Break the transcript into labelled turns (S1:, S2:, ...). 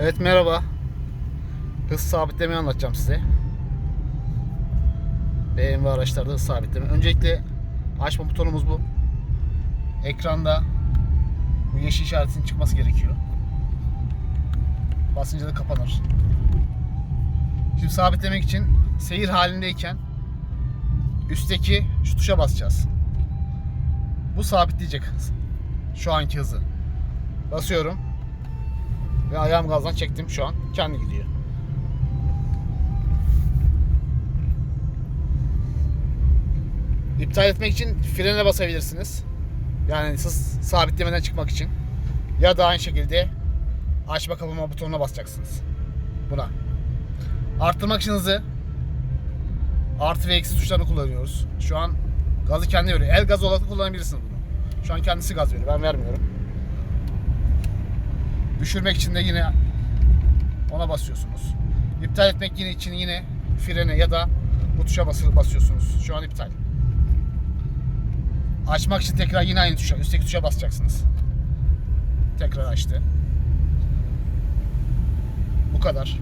S1: Evet merhaba. Hız sabitlemeyi anlatacağım size. BMW araçlarda hız sabitleme. Öncelikle açma butonumuz bu. Ekranda bu yeşil işaretin çıkması gerekiyor. Basınca da kapanır. Şimdi sabitlemek için seyir halindeyken üstteki şu tuşa basacağız. Bu sabitleyecek. Şu anki hızı. Basıyorum. Ve ayağım gazdan çektim şu an. Kendi gidiyor. İptal etmek için frene basabilirsiniz. Yani hız sabitlemeden çıkmak için. Ya da aynı şekilde açma kapama butonuna basacaksınız. Buna. Arttırmak için hızı artı ve eksi tuşlarını kullanıyoruz. Şu an gazı kendi veriyor. El gazı olarak kullanabilirsiniz bunu. Şu an kendisi gaz veriyor. Ben vermiyorum. Düşürmek için de yine ona basıyorsunuz. İptal etmek için yine frene ya da bu tuşa basılı basıyorsunuz. Şu an iptal. Açmak için tekrar yine aynı tuşa, üstteki tuşa basacaksınız. Tekrar açtı. Bu kadar.